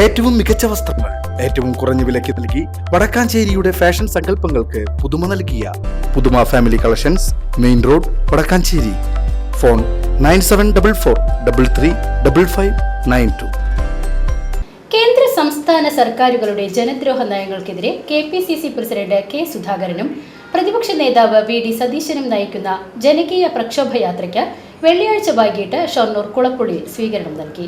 ഏറ്റവും മികച്ച വസ്ത്രങ്ങൾ ഏറ്റവും കുറഞ്ഞ വിലയ്ക്ക് നൽകി വടക്കാഞ്ചേരിയുടെ ഫാഷൻ സങ്കല്പങ്ങൾക്ക് പുതുമ നൽകിയ പുതുമ family collections main road Vadakkanchery. Phone nine seven double four double three double five nine two. കേന്ദ്ര സംസ്ഥാന സർക്കാരുകളുടെ ജനദ്രോഹ നയങ്ങൾക്കെതിരെ K P C C president K സുധാകരനും പ്രതിപക്ഷ നേതാവ് വി ഡി സതീശനും നയിക്കുന്ന ജനകീയ പ്രക്ഷോഭ പ്രക്ഷോഭയാത്രയ്ക്ക് വെള്ളിയാഴ്ച വൈകിട്ട് ഷൊർണൂർ കുളപ്പുള്ളിയിൽ സ്വീകരണം നൽകി.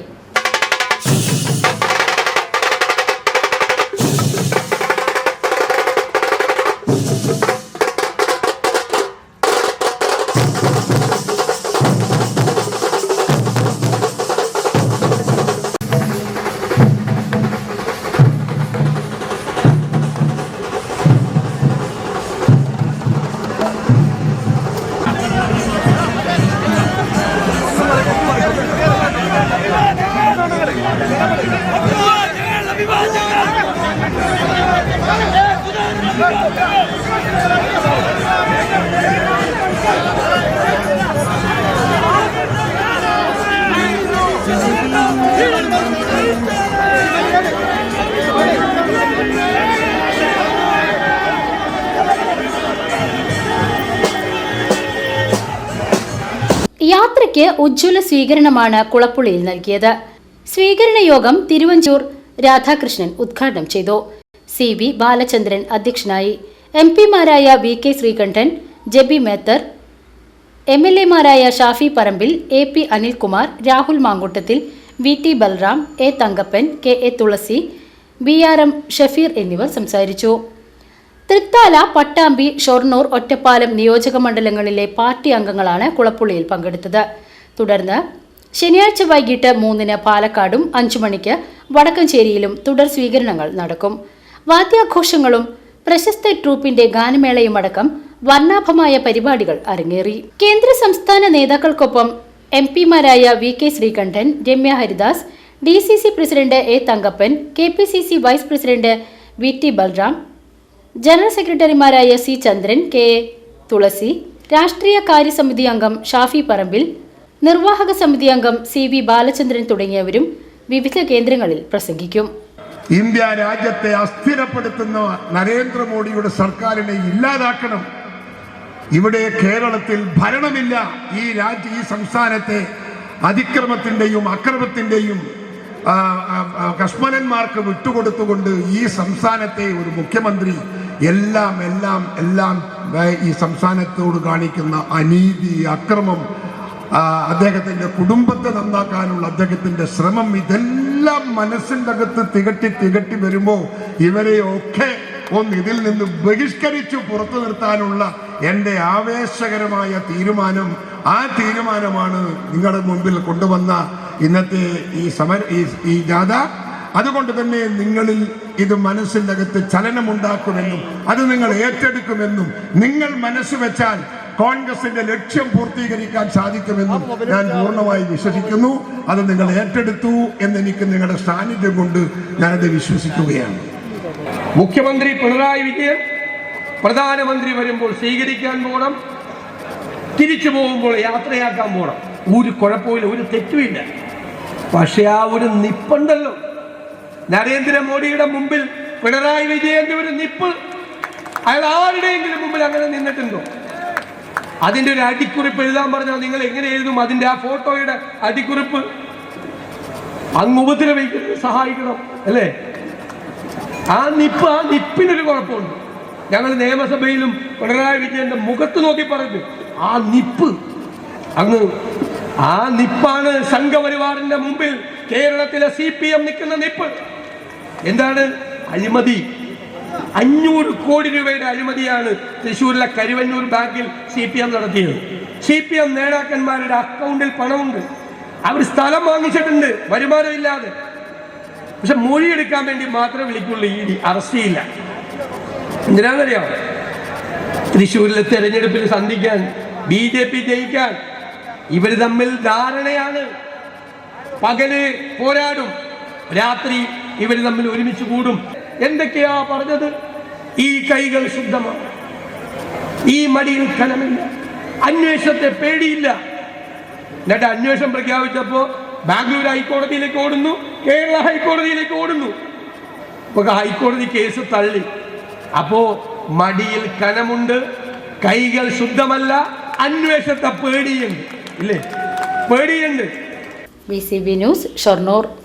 യാത്രയ്ക്ക് ഉജ്ജ്വല സ്വീകരണമാണ് കുളപ്പുള്ളിയിൽ നൽകിയത് സ്വീകരണ യോഗം തിരുവഞ്ചൂർ രാധാകൃഷ്ണൻ ഉദ്ഘാടനം ചെയ്തു. സി വി ബാലചന്ദ്രൻ അധ്യക്ഷനായി. M പിമാരായ V K Sreekandan Jebi Mather M L എമാരായ Shafi Parambil A P Anilkumar Rahul Mamkootathil V T Balram A Thankappan K A Thulasi B R M Shafeer എന്നിവർ സംസാരിച്ചു. തൃത്താല പട്ടാമ്പി ഷൊർണൂർ ഒറ്റപ്പാലം നിയോജക മണ്ഡലങ്ങളിലെ പാർട്ടി അംഗങ്ങളാണ് കുളപ്പുള്ളിയിൽ പങ്കെടുത്തത്. തുടർന്ന് ശനിയാഴ്ച വൈകിട്ട് മൂന്നിന് പാലക്കാടും അഞ്ചു മണിക്ക് വടക്കഞ്ചേരിയിലും തുടർ സ്വീകരണങ്ങൾ നടക്കും. വാദ്യാഘോഷങ്ങളും പ്രശസ്ത ട്രൂപ്പിന്റെ ഗാനമേളയുമടക്കം വർണാഭമായ പരിപാടികൾ അരങ്ങേറി. കേന്ദ്ര സംസ്ഥാന നേതാക്കൾക്കൊപ്പം M പിമാരായ V K Sreekandan Ramya Haridas D C C president A Thankappan K P C C vice president V T Balram general സെക്രട്ടറിമാരായ സി ചന്ദ്രൻ കെ തുളസി രാഷ്ട്രീയ കാര്യസമിതി അംഗം ഷാഫി പറമ്പിൽ നിർവാഹക സമിതി അംഗം സി വി ബാലചന്ദ്രൻ തുടങ്ങിയവരും വിവിധ കേന്ദ്രങ്ങളിൽ പ്രസംഗിക്കും. ഇന്ത്യ രാജ്യത്തെ അസ്ഥിരപ്പെടുത്തുന്ന നരേന്ദ്രമോദിയുടെ സർക്കാരിനെ ഇല്ലാതാക്കണം. ഇവിടെ കേരളത്തിൽ ഭരണമില്ല. ഈ രാജ്യ ഈ സംസ്ഥാനത്തെ അതിക്രമത്തിന്റെയും അക്രമത്തിന്റെയും കശ്മലന്മാർക്ക് വിട്ടുകൊടുത്തുകൊണ്ട് ഈ സംസ്ഥാനത്തെ ഒരു മുഖ്യമന്ത്രി എല്ലാം എല്ലാം എല്ലാം ഈ സംസ്ഥാനത്തോട് കാണിക്കുന്ന അനീതി അക്രമം അദ്ദേഹത്തിന്റെ കുടുംബത്തെ നന്നാക്കാനുള്ള അദ്ദേഹത്തിന്റെ ശ്രമം ഇതെല്ലാം മനസ്സിന്റെ അകത്ത് തികട്ടി തികട്ടി വരുമ്പോൾ ഇവരെയൊക്കെ ഒന്ന് ഇതിൽ നിന്ന് ബഹിഷ്കരിച്ചു പുറത്തു നിർത്താനുള്ള എന്റെ ആവേശകരമായ തീരുമാനം ആ തീരുമാനമാണ് നിങ്ങളുടെ മുമ്പിൽ കൊണ്ടുവന്ന ഇന്നത്തെ ഈ സമര ഈ ജാഥ. അതുകൊണ്ട് തന്നെ നിങ്ങളിൽ ഇത് മനസ്സിന്റെ അകത്ത് ചലനമുണ്ടാക്കുമെന്നും അത് നിങ്ങൾ ഏറ്റെടുക്കുമെന്നും നിങ്ങൾ മനസ്സ് വെച്ചാൽ കോൺഗ്രസിന്റെ ലക്ഷ്യം പൂർത്തീകരിക്കാൻ സാധിക്കുമെന്നും ഞാൻ പൂർണമായി വിശ്വസിക്കുന്നു. അത് നിങ്ങൾ ഏറ്റെടുത്തു എന്ന് എനിക്ക് നിങ്ങളുടെ സാന്നിധ്യം കൊണ്ട് ഞാനത് വിശ്വസിക്കുകയാണ്. മുഖ്യമന്ത്രി പിണറായി വിജയൻ പ്രധാനമന്ത്രി വരുമ്പോൾ സ്വീകരിക്കാൻ പോകണം തിരിച്ചു പോകുമ്പോൾ യാത്രയാക്കാൻ പോകണം ഒരു കുഴപ്പമില്ല ഒരു തെറ്റുമില്ല. പക്ഷെ ആ ഒരു നിപ്പുണ്ടല്ലോ. നരേന്ദ്രമോദിയുടെ മുമ്പിൽ പിണറായി വിജയന്റെ ഒരു നിപ്പ് അയാൾ ആരുടെയെങ്കിലും മുമ്പിൽ അങ്ങനെ നിന്നിട്ടുണ്ടോ? അതിന്റെ ഒരു അടിക്കുറിപ്പ് എഴുതാൻ പറഞ്ഞാൽ നിങ്ങൾ എങ്ങനെ എഴുതും? അതിന്റെ ആ ഫോട്ടോയുടെ അടിക്കുറിപ്പ്. അങ്ങ് ഉപദ്രവിക്കുന്നത് സഹായിക്കണം അല്ലേ? ആ നിപ്പ് ആ നിപ്പിനൊരു കുഴപ്പമുണ്ട്. ഞങ്ങൾ നിയമസഭയിലും പിണറായി വിജയന്റെ മുഖത്ത് നോക്കി പറഞ്ഞു ആ നിപ്പ്. അങ്ങ് ആ നിപ്പാണ് സംഘപരിവാറിന്റെ മുമ്പിൽ കേരളത്തിലെ സി പി എം നിൽക്കുന്ന നിപ്പ്. എന്താണ്? അഴിമതി. അഞ്ഞൂറ് കോടി രൂപയുടെ അഴിമതിയാണ് തൃശ്ശൂരിലെ കരുവന്നൂർ ബാങ്കിൽ സി പി എം നടത്തിയത്. സി പി എം നേതാക്കന്മാരുടെ അക്കൗണ്ടിൽ പണമുണ്ട്. അവർ സ്ഥലം വാങ്ങിച്ചിട്ടുണ്ട് വരുമാനമില്ലാതെ. പക്ഷെ മൊഴിയെടുക്കാൻ വേണ്ടി മാത്രം വിളിക്കുള്ളൂ ഇ ഡി അറസ്റ്റ് ചെയ്യില്ല. എന്തിനാണെന്നറിയാം? തൃശ്ശൂരിലെ തെരഞ്ഞെടുപ്പിൽ സന്ധിക്കാൻ ബി ജെ പി ജയിക്കാൻ ഇവർ തമ്മിൽ ധാരണയാണ്. പകൽ പോരാടും രാത്രി ഇവർ തമ്മിൽ ഒരുമിച്ച് കൂടും. എന്തൊക്കെയാ പറഞ്ഞത്? ഈ കൈകൾ ശുദ്ധമാണ്. ഈ മടിയിൽ ഖനമില്ല അന്വേഷണത്തെ പേടിയില്ല. എന്നിട്ട് അന്വേഷണം പ്രഖ്യാപിച്ചപ്പോ ബാംഗ്ലൂർ ഹൈക്കോടതിയിലേക്ക് ഓടുന്നു കേരള ഹൈക്കോടതിയിലേക്ക് ഓടുന്നു. ഇപ്പൊ ഹൈക്കോടതി കേസ് തള്ളി. അപ്പോ മടിയിൽ കനമുണ്ട് കൈകൾ ശുദ്ധമല്ല അന്വേഷണത്തെ പേടിയുണ്ട്. ഇല്ലേ? പേടിയുണ്ട്. B C B news Shoranur.